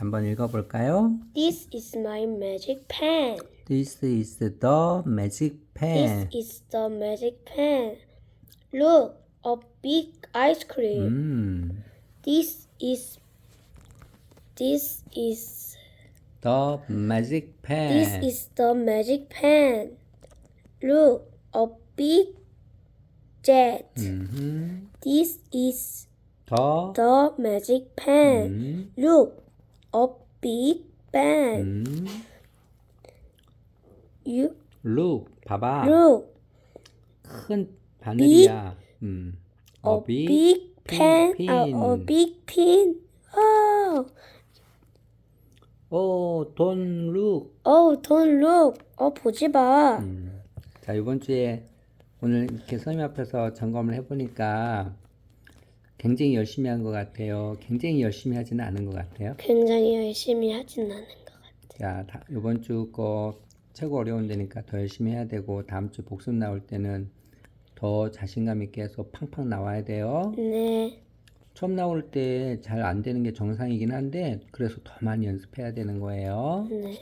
한번 읽어볼까요? This is my magic pen. This is the magic pen. This is the magic pen. Look, a big ice cream. 음, This is this is the magic pen. this is the magic pen. Look, a big jet. 음, This is the the magic pen. 음, Look, a big bang. 음, You look 봐봐 look, 큰 바늘이야. 음, a big pen, pin, a, a big pin. Oh, Oh, don't look. oh, don't look. 어 보지 마. 음, 자 이번 주에 오늘 이렇게 선생님 앞에서 점검을 해보니까 굉장히 열심히 한 것 같아요. 굉장히 열심히 하지는 않은 것 같아요. 굉장히 열심히 하진 않은 것 같아. 자, 다, 이번 주 거 최고 어려운 데니까 더 열심히 해야 되고 다음 주 복습 나올 때는 더 자신감 있게 해서 팡팡 나와야 돼요. 네, 처음 나올 때 잘 안 되는 게 정상이긴 한데 그래서 더 많이 연습해야 되는 거예요. 네.